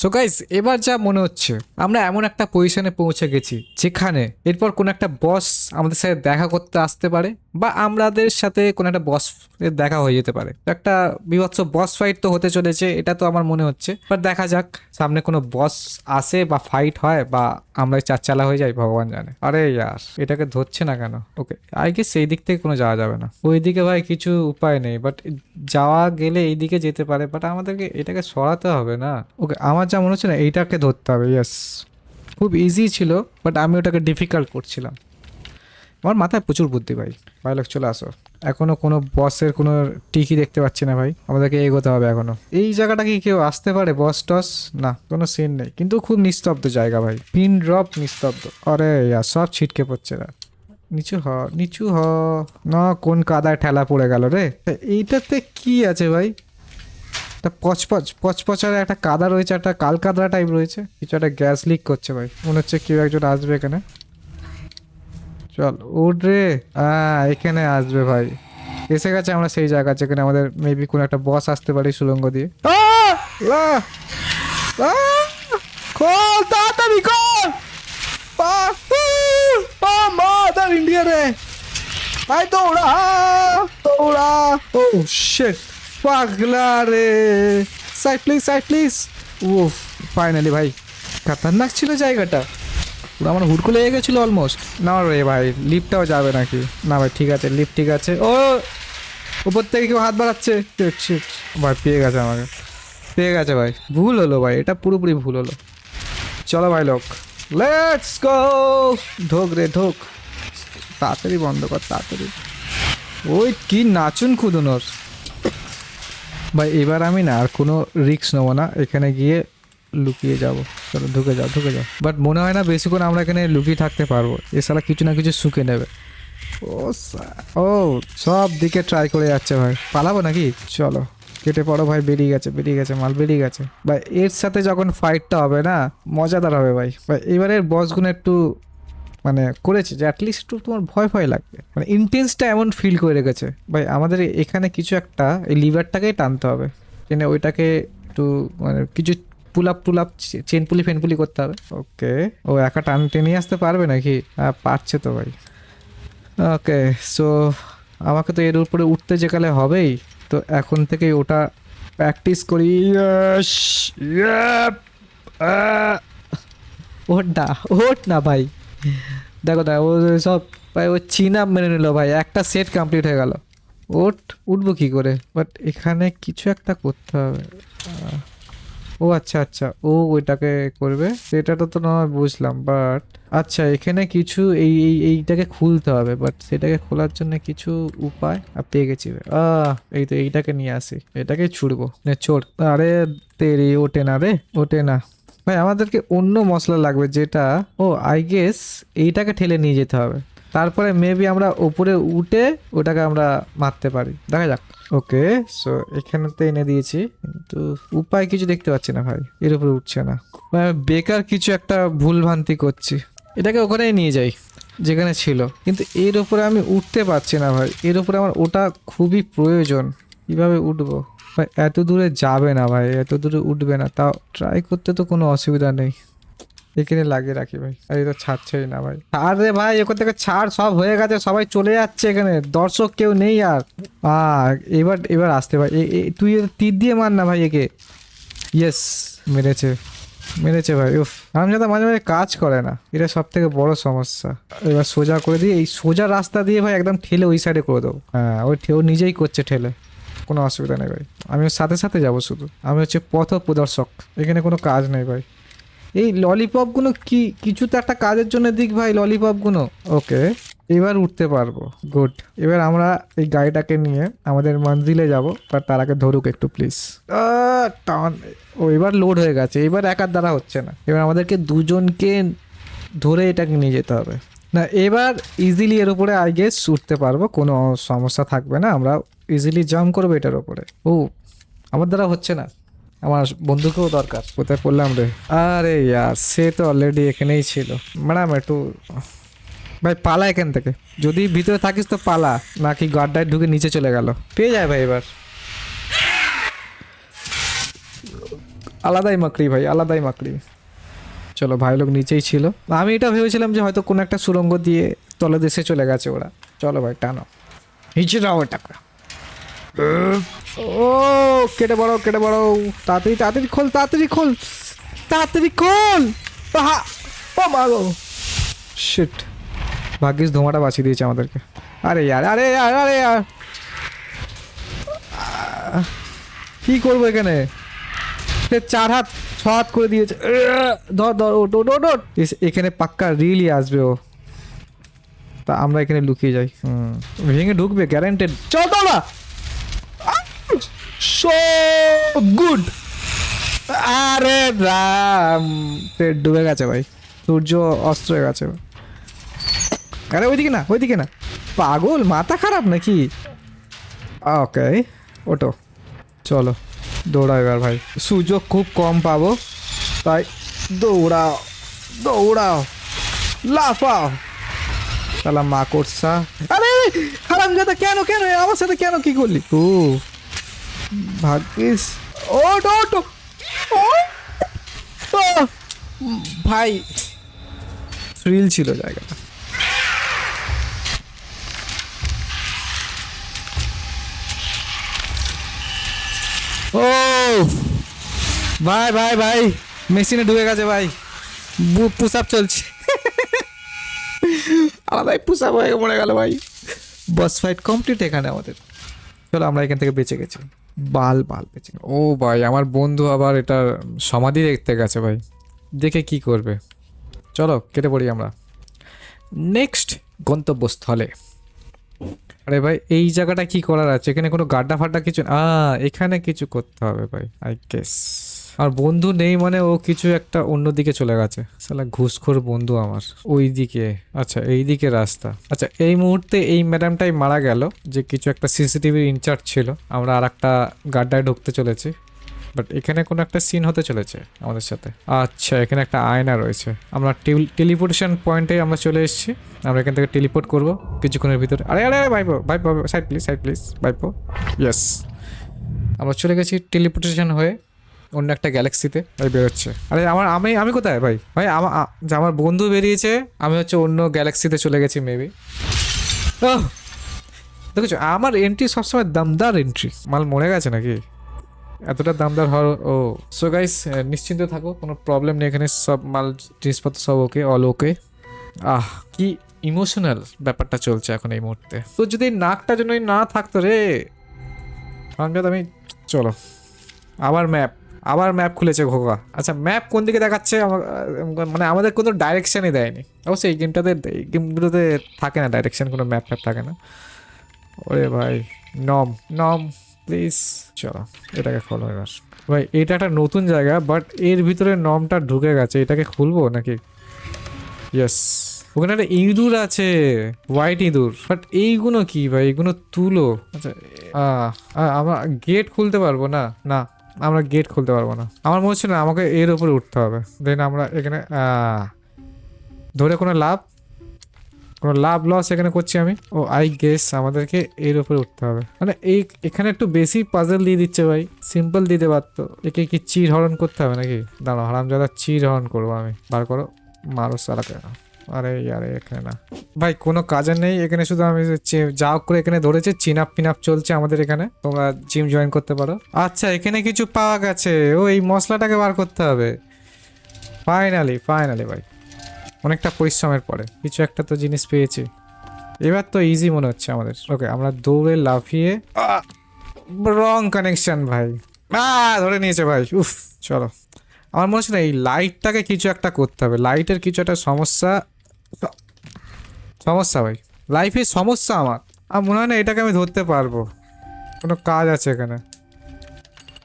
So guys এবার যা মনে হচ্ছে, আমরা এমন একটা পজিশনে পৌঁছে গেছি, যেখানে এরপর কোন একটা বস আমাদের সাথে দেখা করতে আসতে পারে, বা আমাদের সাথে কোন একটা বস দেখা হয়ে যেতে পারে। একটা বিভৎস বস ফাইট তো হতে চলেছে, এটা তো আমার মনে হচ্ছে। বাট দেখা যাক, সামনে কোনো বস আসে বা ফাইট হয়, বা আমরা চার চালা হয়ে যাই, ভগবান জানে। আরে ইয়ার, এটাকে ধরছে না কেন? ওকে আই গেস সেই দিক থেকে কোনো যাওয়া যাবে না। ওইদিকে ভাই কিছু উপায় নেই বাট যাওয়া গেলে এই দিকে যেতে পারে বাট আমাদেরকে এটাকে সরাতে হবে না। ওকে আমার যা মনে হচ্ছে না, এইটাকে ধরতে হবে ইয়েস খুব ইজি ছিল বাট আমি ওটাকে ডিফিকাল্ট করছিলাম। আমার মাথায় প্রচুর বুদ্ধি ভাই। ভাই লোক চলে আসো। এখনও কোনো বসের কোনো টিকি দেখতে পাচ্ছি না ভাই। আমাদেরকে এগোতে হবে এখনও এই জায়গাটা কি কেউ আসতে পারে বস টস? না, কোনো সিন নেই। কিন্তু খুব নিস্তব্ধ জায়গা ভাই। পিন ড্রপ নিস্তব্ধ। আরে ইয়ার সব ছিটকে পড়ছে না। নিচু হ নিচু হ। না, কোন কাদায় ঠেলা পড়ে গেল রে। এইটাতে কি আছে ভাই? একটা পচপচ, পচপচার একটা কাদা রয়েছে, একটা কাল কাদা টাইপ রয়েছে। কিছু একটা গ্যাস লিক করছে ভাই। মনে হচ্ছে কেউ একজন আসবে এখানে। চল, উঠ রে। হ্যাঁ এখানে আসবে ভাই। এসে গেছে আমরা সেই জায়গা যেখানে আমাদের মেবি কোনো একটা বস আসতে পারে সুলঙ্গ দিয়ে! খোল, তাড়াতাড়ি খোল! ইন্ডিয়া রে। ভাই, দৌড়া দৌড়া। ও শিট পাগলা রে। Side please side please oh finally ভাই, খতরনাক ছিল জায়গাটা। আমার হুড়কো লেগে গেছিল অলমোস্ট না রে ভাই লিফটটাও যাবে নাকি? না ভাই, ঠিক আছে লিফট ঠিক আছে। ও, উপর থেকে কেউ হাত বাড়াচ্ছে. ভাই, পেয়ে গেছে আমাকে। পেয়ে গেছে ভাই। ভুল হলো ভাই, এটা পুরোপুরি ভুল হলো। চলো ভাই লোক লেটস গো ঢোক রে ঢোক তাড়াতাড়ি বন্ধ কর, তাড়াতাড়ি। ওই কি নাচুন খুদুনোর। ভাই, এবার আমি না আর কোনো রিস্ক নেব না। এখানে গিয়ে লুকিয়ে যাব। চলো, ঢুকে যাও ঢুকে যাও। বাট মনে হয় না বেশিক্ষণ আমরা এখানে লুকিয়ে থাকতে পারব। এছাড়া কিছু না কিছু শুকে নেবে। ও ও, সব দিকে ট্রাই করে যাচ্ছে ভাই। পালাবো নাকি? চলো, কেটে পড়ো ভাই, বেরিয়ে গেছে বেরিয়ে গেছে, মাল বেরিয়ে গেছে। ভাই, এর সাথে যখন ফাইটটা হবে না, মজাদার হবে ভাই। ভাই, এবারের বসগুলো একটু মানে করেছে যে অ্যাটলিস্ট একটু তোমার ভয় ভয় লাগবে। মানে ইন্টেন্সটা এমন ফিল করে রেখেছে। ভাই আমাদের এখানে কিছু একটা এই লিভারটাকেই টানতে হবে। কিনে ওইটাকে একটু মানে কিছু pull up tool up chain pulley fan pulley করতে হবে। ওকে। ও একা টান টেনে আসতে পারবে নাকি? হ্যাঁ পারছে তো ভাই। ওকে সো আমাকে তো এর উপরে উঠতে যেকালে হবেই। তো এখন থেকেই ওটা প্র্যাকটিস করি! ওঠ না ওঠ না ভাই। দেখো দেখো, ও সব, ভাই, ও চিনা মেনে নিল, ভাই, একটা সেট কমপ্লিট হয়ে গেল। ওঠ উঠবো কি করে? বাট এখানে কিছু একটা করতে হবে। ও আচ্ছা আচ্ছা ও ওইটাকে করবে। সেটা তো নয় বুঝলাম বাট আচ্ছা এখানে কিছু এই এই, এইটাকে খুলতে হবে বাট সেটাকে খোলার জন্য কিছু উপায়? আর পেয়ে গেছি এই তো এইটাকে নিয়ে আসি। এটাকে ছুড়বো। নে, চোর। আরে, তেরি ওটে না রে ওটে না। ভাই আমাদেরকে অন্য মশলা লাগবে যেটা ও আই গেস এইটাকে ঠেলে নিয়ে যেতে হবে। তারপরে মেবি আমরা উপরে উঠে ওটাকে আমরা মারতে পারি। দেখা যাক। ওকে সো এখানেতে এনে দিয়েছি কিন্তু উপায় কিছু দেখতে পাচ্ছি না ভাই এর উপরে উঠছে না। ভাই, আমি বেকার কিছু একটা ভুল ভ্রান্তি করছি। এটাকে ওখানেই নিয়ে যাই যেখানে ছিল। কিন্তু এর উপরে আমি উঠতে পারছি না ভাই এর উপরে আমার ওটা খুবই প্রয়োজন। কীভাবে উঠবো? ভাই, এত দূরে যাবে না ভাই, এত দূরে উঠবে না। তাও ট্রাই করতে তো কোনো অসুবিধা নেই। এখানে লাগিয়ে রাখি ভাই, আর তো ছাড়ছেই না ভাই। ছাড় রে ভাই, এখান থেকে ছাড়, সব হয়ে গেছে, সবাই চলে যাচ্ছে এখানে। দর্শক কেউ নেই আর। এবার এবার আসতে ভাই তুই তীর দিয়ে মার না ভাই একে। ইয়েস মেরেছে। মেরেছে ভাই, উফ। রামজাদা মাঝে মাঝে কাজ করে না, এটা সব থেকে বড় সমস্যা। এবার সোজা করে দিয়ে, এই সোজা রাস্তা দিয়ে ভাই একদম ঠেলে ওই সাইডে করে দেবো হ্যাঁ ওই ঠে- ও নিজেই করছে ঠেলে। কোনো অসুবিধা নেই ভাই। আমি সাথে সাথে যাব শুধু। আমি হচ্ছে পথ প্রদর্শক এখানে কোনো কাজ নেই ভাই। এই ললিপপগুলো কি কিছু তো একটা কাজের জন্য দিক ভাই ললিপপগুলো। ওকে এবার উঠতে পারব। গুড। এবার আমরা এই গাড়িটাকে নিয়ে আমাদের মঞ্জিলে যাব আর তার আগে ধরুক একটু প্লিজ। টান। ও এবার লোড হয়ে গেছে। এবার একার দ্বারা হচ্ছে না। এবার আমাদেরকে দুজনকে ধরে এটাকে নিয়ে যেতে হবে। না এবার ইজিলি এর উপরে আই গেস উঠতে পারব কোনো সমস্যা থাকবে না আমরা ইজিলি জাম্প করব এটার উপরে। ও আমার দ্বারা হচ্ছে না আমার বন্ধুকেও দরকার। কোথায় পড়লাম রে? আরে ইয়ার সে তো অলরেডি এখানেই ছিল। ম্যাডাম একটু ভাই পালা এখান থেকে। যদি ভিতরে থাকিস তো পালা নাকি গাড্ডায় ঢুকে নিচে চলে গেল। পেয়ে যায় ভাই এবার। আলাদাই মাকড়ি ভাই আলাদাই মাকড়ি। চলো ভাই লোক নিচেই ছিল। আমি এটা ভেবেছিলাম যে হয়তো কোনো একটা সুরঙ্গ দিয়ে তলে দেশে চলে গেছে ওরা। চলো ভাই, টানো। নিচে যাও টাকা ও, কেটে বড় কেটে বড় তাড়াতাড়ি তাড়াতাড়ি খোল তাড়াতাড়ি খোল। তাড়াতাড়ি খোল! ও মা গো। শিট ভাগ্যিস ধোঁয়াটা বাঁচিয়ে দিয়েছে আমাদেরকে। আরে ইয়ার আরে ইয়ার আরে ইয়ার। কি করব এখানে? চার হাত। হাত করে দিয়েছে। ধর ধর ওট ওট ওট। এখানে পাক্কা রিলি আসবে ও। তা আমরা এখানে লুকিয়ে যাই। হুম। ভেঙে ঢুকবে গ্যারান্টেড চল তো না সো গুড আরে রাম, পেট ডুবে গেছে ভাই। সূর্য অস্ত হয়ে গেছে। আরে ওইদিকে না ওইদিকে না। পাগল, মাথা খারাপ নাকি? ওকে ওটো চলো। দৌড়াও এবার ভাই। সুযোগ খুব কম পাবো। তাই দৌড়াও দৌড়াও। লাফাও। তাহলে মা করছা আরে হারাম জাদা, কেন কেন আমার সাথে কেন কি করলি? ও, ভাগ্যিস। ওট ওট! ভাই। থ্রিল ছিল জায়গাটা। ও। ভাই ভাই ভাই মেশিনে ঢুকে গেছে ভাই। পুশ আপ চলছে। আলাদাই পুশ আপ হয়ে মরে গেল ভাই। বস ফাইট কমপ্লিট এখানে আমাদের। চলো আমরা এখান থেকে বেঁচে গেছি। বাল বাল বেঁচে ও ভাই আমার বন্ধু আবার এটা সমাধি দেখতে গেছে ভাই। দেখে কি করবে। চলো কেটে পড়ি আমরা। নেক্সট গন্তব্যস্থলে। আরে ভাই, এই জায়গাটা কি করার আছে? এখানে কোনো গাড্ডা ফাড্ডা কিছু আ এখানে কিছু করতে হবে ভাই আই গেস আর বন্ধু নেই মানে ও কিছু একটা অন্য দিকে চলে গেছে। সালা ঘুষখোর বন্ধু আমার। ওই দিকে আচ্ছা এই দিকে রাস্তা। আচ্ছা এই মুহূর্তে এই ম্যাডামটাই মারা গেল যে কিছু একটা সিসিটিভির ইনচার্জ ছিল। আমরা আর একটা গাড্ডায় ঢুকতে চলেছি। বাট এখানে কোনো একটা সিন হতে চলেছে আমাদের সাথে। আচ্ছা এখানে একটা আয়না রয়েছে। আমরা টেলিপোর্টেশন পয়েন্টে আমরা চলে এসেছি। আমরা এখান থেকে টেলিপোর্ট করব কিছুক্ষণের ভিতরে। আরে আরে আরে, ভাইপো ভাইপো সাইড প্লিজ সাইড প্লিজ ভাইপো। ইয়েস আমরা চলে গেছি টেলিপোর্টেশন হয়ে অন্য একটা গ্যালাক্সিতে ভাই, বেরোচ্ছে। আরে, আমার, আমি আমি কোথায় ভাই? ভাই আমার আমার বন্ধু বেরিয়েছে, আমি হচ্ছে অন্য গ্যালাক্সিতে চলে গেছি মেবি দেখেছ, আমার এন্ট্রি সবসময় দামদার এন্ট্রি মাল মরে গেছে নাকি? এতটা দামদার হওয়ার ও সো গাইস নিশ্চিন্ত থাকো, কোনো প্রবলেম নেই, এখানে সব মাল, জিনিসপত্র সব ওকে অল ওকে আহ, কি ইমোশনাল ব্যাপারটা চলছে এখন এই মুহূর্তে। তো যদি নাকটা জন্য না থাকতো রে। আমি চলো। আবার ম্যাপ আবার ম্যাপ খুলেছে ঘোকা আচ্ছা ম্যাপ কোন দিকে দেখাচ্ছে? মানে আমাদের কোনো ডাইরেকশনই দেয়নি। অবশ্যই এই গেমটাতে এই গেমগুলোতে থাকে না ডাইরেকশন কোনো ম্যাপ ফ্যাপ থাকে না। ওরে ভাই নম নম প্লিজ। চলো, এটাকে খোলো এবার। ভাই, এটা একটা নতুন জায়গা বাট এর ভিতরে নমটা ঢুকে গেছে। এটাকে খুলবো নাকি? ইয়েস ওখানে একটা ইঁদুর আছে হোয়াইট ইঁদুর। বাট এইগুলো কি ভাই? এইগুলো তুলো। আচ্ছা আমরা গেট খুলতে পারব না? না, আমরা গেট খুলতে পারব না। আমার মনে হচ্ছে না, আমাকে এর উপরে উঠতে হবে। দেন আমরা এখানে ধরে কোনো লাভ? কোনো লাভ লস এখানে করছি আমি। ও আই গেস আমাদেরকে এর উপরে উঠতে হবে। মানে এই, এখানে একটু বেশি পাজল দিয়ে দিচ্ছে ভাই। সিম্পল দিতে পারতো। একে কি চির হরণ করতে হবে নাকি? দাঁড়াও, হারামজাদা চির হরণ করব আমি। বার করো। মারো সালাকে আরে আরে, এখানে না। ভাই, কোনো কাজে নেই। এখানে শুধু আমি যা করে এখানে ধরেছে। চিন আপ পিন আপ চলছে আমাদের এখানে। তোমরা জিম জয়েন করতে পারো। আচ্ছা এখানে কিছু পাওয়া গেছে। ও, এই মশলাটাকে বার করতে হবে। ফাইনালি ফাইনালি ভাই। অনেকটা পরিশ্রমের পরে। কিছু একটা তো জিনিস পেয়েছি। এবার তো ইজি মনে হচ্ছে আমাদের। ওকে আমরা দৌড়ে লাফিয়ে রং কানেকশন ভাই। ধরে নিয়েছে, ভাই। উফ, চলো। আমার মনে হচ্ছে না এই লাইটটাকে কিছু একটা করতে হবে। লাইটের কিছু একটা সমস্যা সমস্যা, ভাই। লাইফে সমস্যা আমার। আর মনে হয় না এটাকে আমি ধরতে পারব। কোনো কাজ আছে এখানে।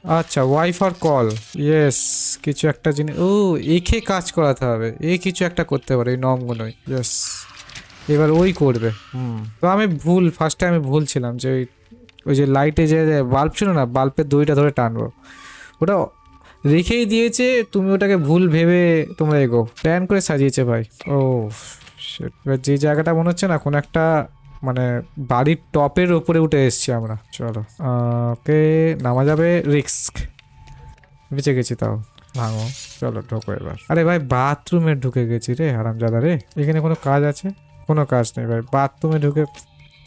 আচ্ছা ওয়াইফার কল ইয়েস কিছু একটা জিনিস, ও, একে কাজ করাতে হবে, এ কিছু একটা করতে পারে, এই নমগুলোই ইয়েস এবার ওই করবে, হুম। তো আমি ভুল ফার্স্টে আমি ভুল ছিলাম যে ওই ওই যে লাইটে যে বাল্ব ছিল না বাল্বের দইটা ধরে টানবো। ওটা রেখেই দিয়েছে, তুমি ওটাকে ভুল ভেবে তোমরা এগো। প্ল্যান করে সাজিয়েছে ভাই। ও. এবার যে জায়গাটা মনে হচ্ছে না, কোনো একটা মানে বাড়ির টপের ওপরে উঠে এসছি আমরা। চলো ওকে, নামা যাবে রিস্ক বেঁচে গেছি তাও। ভাঙো, চলো ঢোকো এবার। আরে ভাই, বাথরুমে ঢুকে গেছি রে, হারামজাদা রে। এখানে কোনো কাজ আছে? কোনো কাজ নেই ভাই, বাথরুমে ঢুকে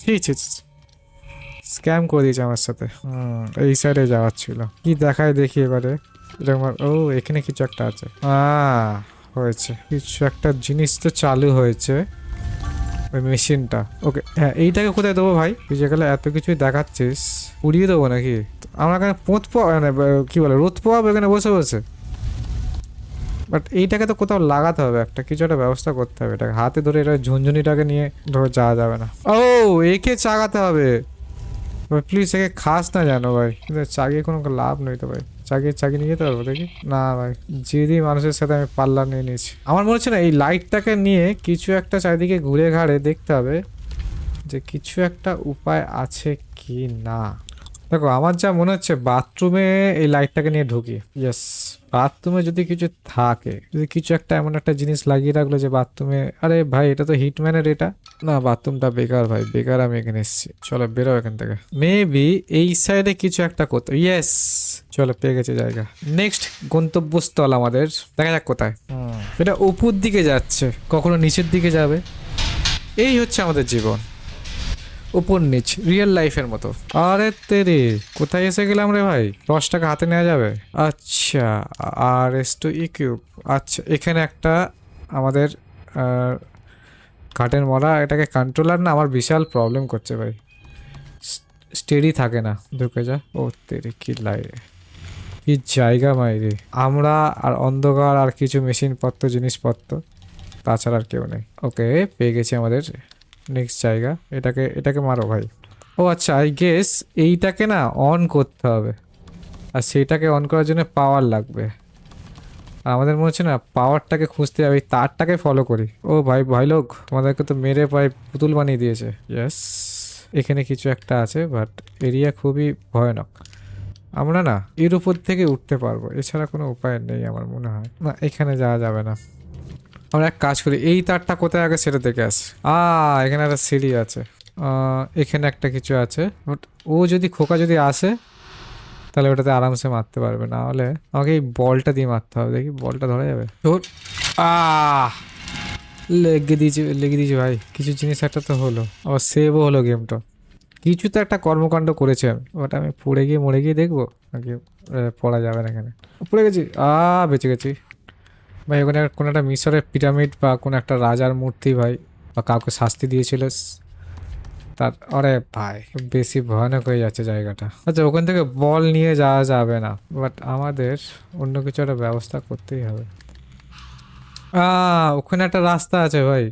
ছি ছি স্ক্যাম করে দিয়েছে আমার সাথে। এই সাইডে যাওয়ার ছিল। কি দেখায় দেখি এবারে। ও, এখানে কিছু একটা আছে। হয়েছে। কিছু একটা জিনিস তো চালু হয়েছে। ওই মেশিনটা। ওকে হ্যাঁ এইটাকে কোথায় দেবো ভাই? তুই যেগুলো এত কিছুই দেখাচ্ছিস। উড়িয়ে দেবো নাকি? আমার এখানে পোঁত পোয়া মানে কি বলে, রোদ পোয়াবো এখানে বসে বসে? বাট এইটাকে তো কোথাও লাগাতে হবে একটা, কিছু একটা ব্যবস্থা করতে হবে এটাকে। হাতে ধরে এটা ঝুনঝুনিটাকে নিয়ে ধরে যাওয়া যাবে না। ও, একে চাগাতে হবে। প্লিজ একে খাস না জানো ভাই। কিন্তু চাগিয়ে কোনো লাভ নেই তো ভাই। চাগিয়ে চাগিয়ে নিয়ে যেতে পারব দেখি। না ভাই, যেদি মানুষের সাথে আমি পাল্লা নিয়ে নিয়েছি। আমার মনে হচ্ছে না এই লাইটটাকে নিয়ে কিছু একটা চারিদিকে ঘুরে ঘাড়ে দেখতে হবে যে কিছু একটা উপায় আছে কি না। দেখো আমার যা মনে হচ্ছে বাথরুমে এই লাইটটাকে নিয়ে ঢুকি। ইয়েস বাথরুমে যদি কিছু থাকে যদি কিছু একটা এমন একটা জিনিস লাগিয়ে রাখল যে বাথরুমে আরে ভাই এটা তো হিটম্যানের এটা। না বাথরুমটা বেকার ভাই বেকার আমি এখানে এসেছি। চলো বেরো এখান থেকে। মেবি এই সাইডে কিছু একটা করতো ইয়েস চলো পেয়ে গেছে জায়গা। নেক্সট গন্তব্যস্থল আমাদের। দেখা যাক কোথায়। এটা উপর দিকে যাচ্ছে কখনো নিচের দিকে যাবে। এই হচ্ছে আমাদের জীবন। উপর নিচ রিয়েল লাইফের মতো। আরে তেরে, কোথায় এসে গেলাম রে ভাই? দশ টাকা হাতে নেওয়া যাবে? আচ্ছা R S two E cube. আচ্ছা এখানে একটা আমাদের কাটেন মরা, এটাকে কন্ট্রোলার না? আমার বিশাল প্রবলেম করছে ভাই। স্টেডি থাকে না। ঢুকে যা। ও তেরে, কি লাগে কি জায়গা মাইরে আমরা আর অন্ধকার আর কিছু মেশিনপত্র জিনিসপত্র, তাছাড়া আর কেউ নেই। ওকে পেয়ে গেছি আমাদের নেক্সট জায়গা। এটাকে এটাকে মারো ভাই। ও আচ্ছা আই গেস এইটাকে না অন করতে হবে। আর সেইটাকে অন করার জন্য পাওয়ার লাগবে। আমাদের মনে হচ্ছে না পাওয়ারটাকে খুঁজতে হবে তারটাকে ফলো করি। ও ভাই ভাই লোক, তোমাদেরকে তো মেরে পাই পুতুল বানিয়ে দিয়েছে। ইয়েস এখানে কিছু একটা আছে বাট এরিয়া খুবই ভয়ানক। আমরা না এর উপর থেকে উঠতে পারব, এছাড়া কোনো উপায় নেই আমার মনে হয়। না, এখানে যাওয়া যাবে না। আমরা এক কাজ করি, এই তারটা কোথায় আগে সেটা দেখে আসি। আ এখানে একটা সিঁড়ি আছে। এখানে একটা কিছু আছে। বাট ও যদি খোকা যদি আসে, তাহলে ওটাতে আরামসে মারতে পারবে। না হলে আমাকে এই বলটা দিয়ে মারতে হবে। দেখি বলটা ধরা যাবে। তোর আহ, লেগে দিয়েছি লেগে দিয়েছি ভাই। কিছু জিনিস একটা তো হলো। আবার সেভও হলো গেমটা কিছু তো একটা কর্মকাণ্ড করেছে আমি। ওটা আমি পড়ে গিয়ে মরে গিয়ে দেখব? নাকি পড়া যাবে না এখানে? পড়ে গেছি। আ বেঁচে গেছি। ভাই, ওখানে কোনো একটা মিশরের পিরামিড বা কোনো একটা রাজার মূর্তি ভাই, বা কাউকে শাস্তি দিয়েছিল। তার, আরে ভাই, বেশি ভয়ানক হয়ে যাচ্ছে জায়গাটা। আচ্ছা ওখান থেকে বল নিয়ে যাওয়া যাবে না বাট আমাদের অন্য কিছু একটা ব্যবস্থা করতেই হবে। ওখানে একটা রাস্তা আছে ভাই।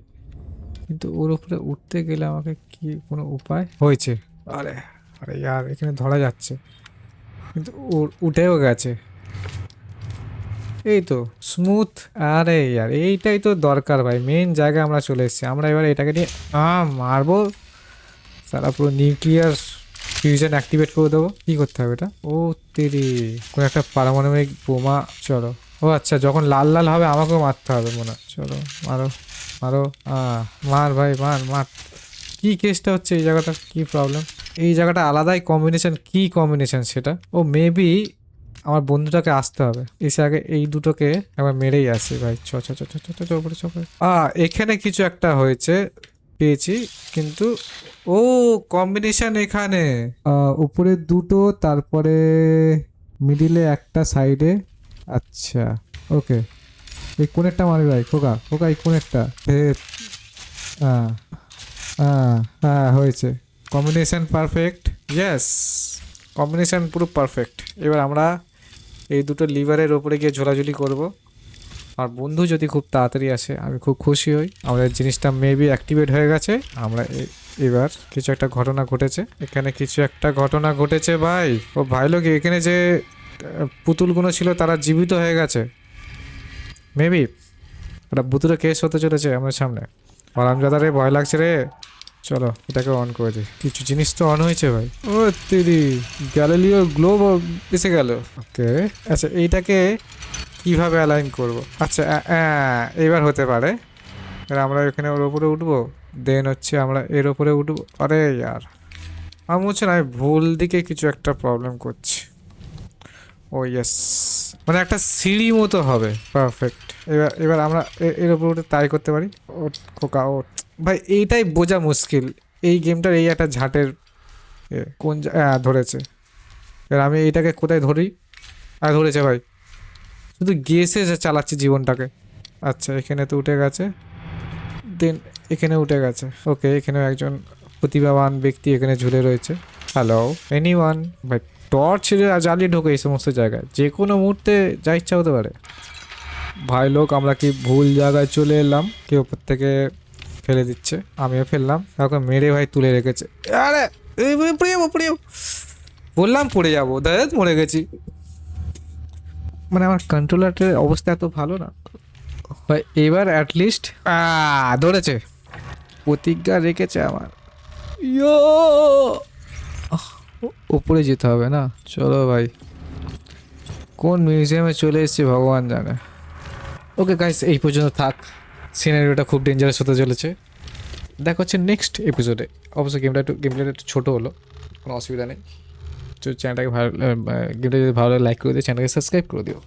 কিন্তু ওর উপরে উঠতে গেলে আমাকে কি কোনো উপায়? হয়েছে। আরে আরে, ইয়ার, এখানে ধরা যাচ্ছে। কিন্তু ওর উঠেও গেছে। এই তো স্মুথ আরে ইয়ার এইটাই তো দরকার ভাই মেন জায়গায় আমরা চলে এসেছি। আমরা এবার এটাকে নিয়ে মারবো। সারা পুরো নিউক্লিয়ার ফিউশন অ্যাক্টিভেট করে দেবো। কী করতে হবে এটা? ও তেরি, কোনো একটা পারমাণবিক বোমা, চলো। ও আচ্ছা যখন লাল লাল হবে, আমাকেও মারতে হবে মনে হয়। চলো, মারো মারো মার ভাই, মার মার। কি কেসটা হচ্ছে এই জায়গাটার? কি প্রবলেম এই জায়গাটা আলাদাই কম্বিনেশন কি কম্বিনেশন সেটা? ও মেবি আমার বন্ধুটাকে আসতে হবে। এসে আগে এই দুটোকে একবার মেরেই আসি ভাই। চ চ চ চ চ চ উপরে এখানে কিছু একটা হয়েছে, পেয়েছি, কিন্তু ও কম্বিনেশন এখানে। উপরে দুটো, তারপরে মিডিলে একটা সাইডে আচ্ছা ওকে এই কোনেরটা মারবি ভাই? খোকা খোকা, এই কোনেরটা? হ্যাঁ হ্যাঁ হ্যাঁ হয়েছে। কম্বিনেশন পারফেক্ট ইয়েস কম্বিনেশন পুরো পারফেক্ট এবার আমরা এই দুটো লিভারের ওপরে গিয়ে ঝোলাঝুলি করব। আর বন্ধু যদি খুব তাড়াতাড়ি আসে, আমি খুব খুশি হই। আমাদের জিনিসটা মেবি অ্যাক্টিভেট হয়ে গেছে। আমরা এবার কিছু একটা ঘটনা ঘটেছে। এখানে কিছু একটা ঘটনা ঘটেছে ভাই। ও ভাই লোক, এখানে যে পুতুলগুলো ছিল, তারা জীবিত হয়ে গেছে। মেবি একটা বুতুরে কেস হতে চলেছে আমার সামনে। আরামজাদারে ভয় লাগছে রে। চলো এটাকে অন করে দিই। কিছু জিনিস তো অন হয়েছে ভাই। ও তিরি গ্যালিলিও গ্লোব এসে গেল। ওকে আচ্ছা এইটাকে কীভাবে অ্যালাইন করব? আচ্ছা আ, এবার হতে পারে। আমরা এখানে ওর উপরে উঠবো দেন হচ্ছে আমরা এর উপরে উঠবো। আরে ইয়ার আমার মনে হচ্ছে না আমি ভুল দিকে কিছু একটা প্রবলেম করছি। ও ইয়েস মানে একটা সিঁড়ি মতো হবে। পারফেক্ট এবার এবার আমরা এ- এর উপর উঠে তাই করতে পারি? ও খোকা ও ভাই, এইটাই বোঝা মুশকিল। এই গেমটার এই একটা ঝাঁটের কোন হ্যাঁ ধরেছে। এবার আমি এইটাকে কোথায় ধরি? আর ধরেছে ভাই। শুধু গেসে চালাচ্ছি জীবনটাকে। আচ্ছা এখানে তো উঠে গেছে। দেন, এখানে উঠে গেছে। ওকে এখানে একজন প্রতিভাবান ব্যক্তি এখানে ঝুলে রয়েছে। হ্যালো এনি ওয়ান ভাই টর্চ জ্বালিয়ে ঢোকে এই সমস্ত জায়গায়। যে কোনো মুহূর্তে যা ইচ্ছা হতে পারে। ভাই, লোক, আমরা কি ভুল জায়গায় চলে এলাম? কেউ থেকে ফেলে দিচ্ছে। আমিও ফেললাম। কাউকে মেরে ভাই তুলে রেখেছে। আরে এই পড়ে পড়ে যাব পড়ে যাব। বললাম পড়ে যাব দাদা মরে গেছি। মানে আমার কন্ট্রোলারটার অবস্থা এত ভালো না। এবার অ্যাটলিস্ট ধরেছে। প্রতিজ্ঞা রেখেছে আমার। ইয়ো! ওপরে যেতে হবে না? চলো ভাই। কোন মিউজিয়ামে চলে এসেছি ভগবান জানে। ওকে গাইস এই পর্যন্ত থাক। সিনারিওটা খুব ডেঞ্জারাস হতে চলেছে। দেখা হচ্ছে নেক্সট এপিসোডে অবশ্য গেমটা একটু গেমটা একটু ছোটো হলো, কোনো অসুবিধা নেই। তো চ্যানেলটাকে ভালো গেমটা যদি ভালো লাইক করে দিও চ্যানেলটাকে সাবস্ক্রাইব করে দিও।